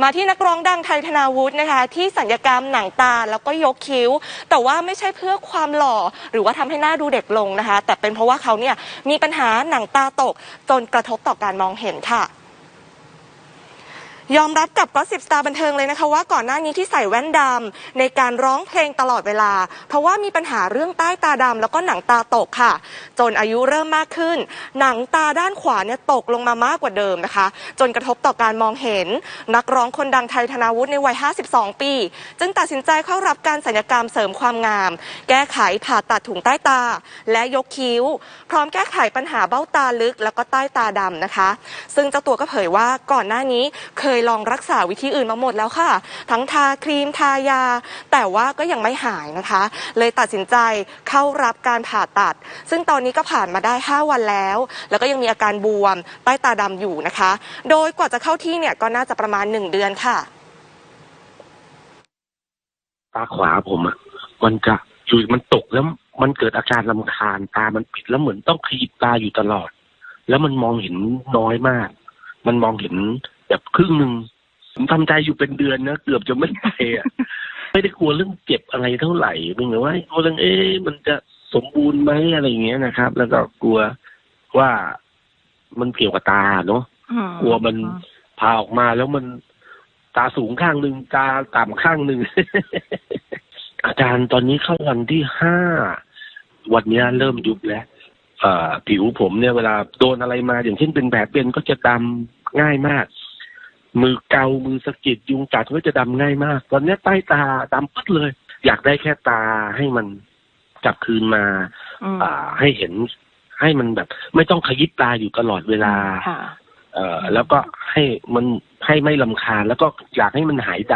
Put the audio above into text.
มาที่นักร้องดังไทยธนาวุฒินะคะ ที่สัญญกรรมหนังตาแล้วก็ยกคิ้ว แต่ว่าไม่ใช่เพื่อความหล่อ หรือว่าทำให้หน้าดูเด็กลงนะคะ แต่เป็นเพราะว่าเขาเนี่ยมีปัญหาหนังตาตกจนกระทบต่อการมองเห็นค่ะ ยอมรับกับก็สิบสตาร์บันเทิงเลยนะคะว่าก่อนหน้านี้ที่ใส่แว่นดำในการร้องเพลงตลอดเวลา เพราะว่ามีปัญหาเรื่องใต้ตาดำแล้วก็หนังตาตกค่ะ จนอายุเริ่มมากขึ้น หนังตาด้านขวาเนี่ยตกลงมามากกว่าเดิมนะคะ จนกระทบต่อการมองเห็น นักร้องคนดังไทยธนาวุฒิในวัย 52 ปี จึงตัดสินใจเข้ารับการศัลยกรรมเสริมความงาม แก้ไขผ่าตัดถุงใต้ตา และยกคิ้ว พร้อมแก้ไขปัญหาเบ้าตาลึก แล้วก็ใต้ตาดำนะคะ ซึ่งเจ้าตัวก็เผยว่าก่อนหน้านี้เคยยลองรักษาวิธีอื่นมาหมดแล้วค่ะ ทั้งทาครีมทายา แต่ว่าก็ยังไม่หายนะคะ เลยตัดสินใจเข้ารับการผ่าตัด ซึ่งตอนนี้ก็ผ่านมาได้ 5 วันแล้ว แล้วก็ยังมีอาการบวมใต้ตาดำอยู่นะคะ โดยกว่าจะเข้าที่เนี่ยก็น่าจะประมาณ 1 เดือนค่ะ ตาขวาผมอะมันจะอยู่มันตกแล้วมันเกิดอาการลำคาญตามันปิดแล้วเหมือนต้องขยิบตาอยู่ตลอด แล้วมันมองเห็นน้อยมาก มันมองเห็น แบบครึ่งหนึ่งผมทำใจอยู่เป็นเดือนนะเกือบจะไม่ไปอะไม่ได้กลัวเรื่องเจ็บอะไรเท่าไหร่เพียงแต่ว่ากลัวเรื่องเอ๊ะมันจะสมบูรณ์ไหมอะไรอย่างเงี้ยนะครับ แล้วก็กลัวว่ามันเกี่ยวกับตาเนาะกลัวมันพาออกมาแล้วมันตาสูงข้างหนึ่งตาต่ำข้างหนึ่งอาจารย์ตอนนี้เข้าวันที่ห้าวันเนี้ยเริ่มยุบแล้วเอ่อผิวผมเนี่ยเวลาโดนอะไรมาอย่างเช่นเป็นแผลเป็นก็จะดำง่ายมาก มือเกา มือสะกิดยุงกัดก็จะดำง่ายมาก ตอนเนี้ยใต้ตาดำปึ๊ดเลย อยากได้แค่ตาให้มันกลับคืนมา อ่า ให้เห็นให้มันแบบ ไม่ต้องขยิบตาอยู่ตลอดเวลาค่ะเอ่อแล้วก็ให้มันให้ไม่ลำคาญแล้วก็อยากให้มันหายด